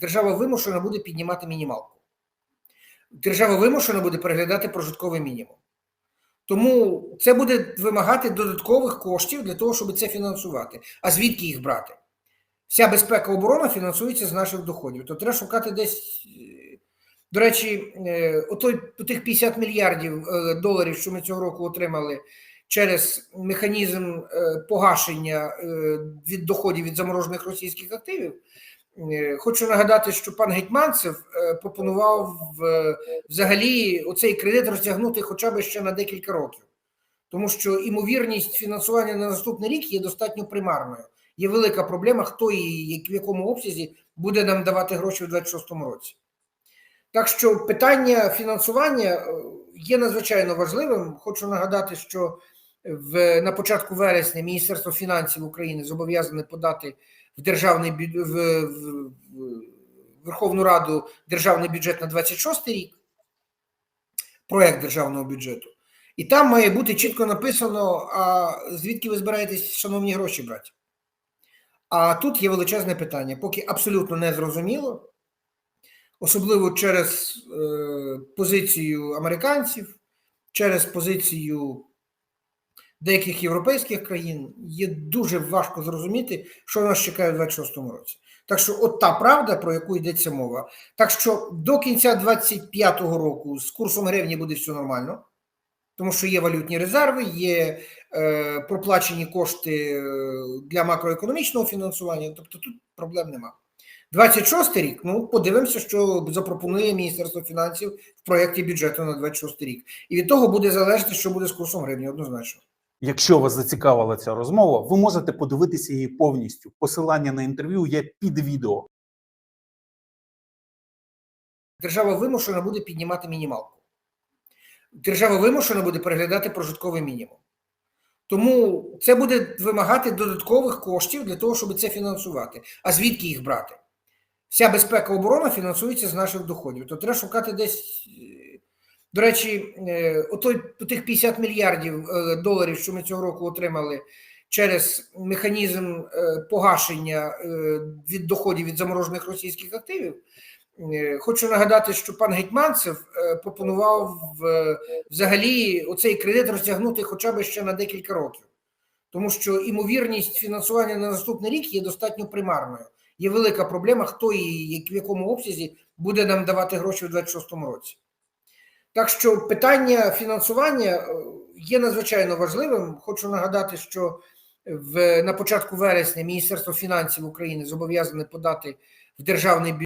держава вимушена буде піднімати мінімалку. Держава вимушена буде переглядати прожитковий мінімум. Тому це буде вимагати додаткових коштів для того, щоб це фінансувати. А звідки їх брати? Вся безпека оборона фінансується з наших доходів. То треба шукати десь. е, До речі, е, отой, тих 50 мільярдів е, доларів, що ми цього року отримали через механізм погашення від доходів від заморожених російських активів. Е, Хочу нагадати, що пан Гетьманцев е, пропонував е, взагалі оцей кредит розтягнути хоча б ще на декілька років, тому що імовірність фінансування на наступний рік є достатньо примарною. Є велика проблема, хто і в якому обсязі буде нам давати гроші в 2026 році. Так що питання фінансування є надзвичайно важливим. Хочу нагадати, що в, на початку вересня Міністерство фінансів України зобов'язане подати в державний в, в, в Верховну Раду державний бюджет на 26 рік, проект державного бюджету. І там має бути чітко написано, а звідки ви збираєтесь, шановні гроші брати. А тут є величезне питання, поки абсолютно не зрозуміло, особливо через е, позицію американців, через позицію деяких європейських країн, є дуже важко зрозуміти, що нас чекає у 2026 році. Так що, от та правда, про яку йдеться мова. Так що до кінця 2025 року з курсом гривні буде все нормально, тому що є валютні резерви, є е, проплачені кошти е, для макроекономічного фінансування, тобто тут проблем нема. 26 рік, ну подивимося, що запропонує Міністерство фінансів в проєкті бюджету на 26 рік. І від того буде залежати, що буде з курсом гривні, однозначно. Якщо вас зацікавила ця розмова, ви можете подивитися її повністю. Посилання на інтерв'ю є під відео. Держава вимушена буде піднімати мінімалку. Держава вимушена буде переглядати прожитковий мінімум. Тому це буде вимагати додаткових коштів для того, щоб це фінансувати. А звідки їх брати? Вся безпека оборона фінансується з наших доходів. То треба шукати десь. До речі, е, отой, тих 50 мільярдів е, доларів, що ми цього року отримали через механізм е, погашення від доходів від заморожених російських активів. Хочу нагадати, що пан Гетьманцев пропонував взагалі оцей кредит розтягнути хоча б ще на декілька років, тому що імовірність фінансування на наступний рік є достатньо примарною. Є велика проблема, хто і в якому обсязі буде нам давати гроші в 2026 році. Так що питання фінансування е, є надзвичайно важливим. Хочу нагадати, що в, на початку вересня Міністерство фінансів України зобов'язане подати в державний бюджет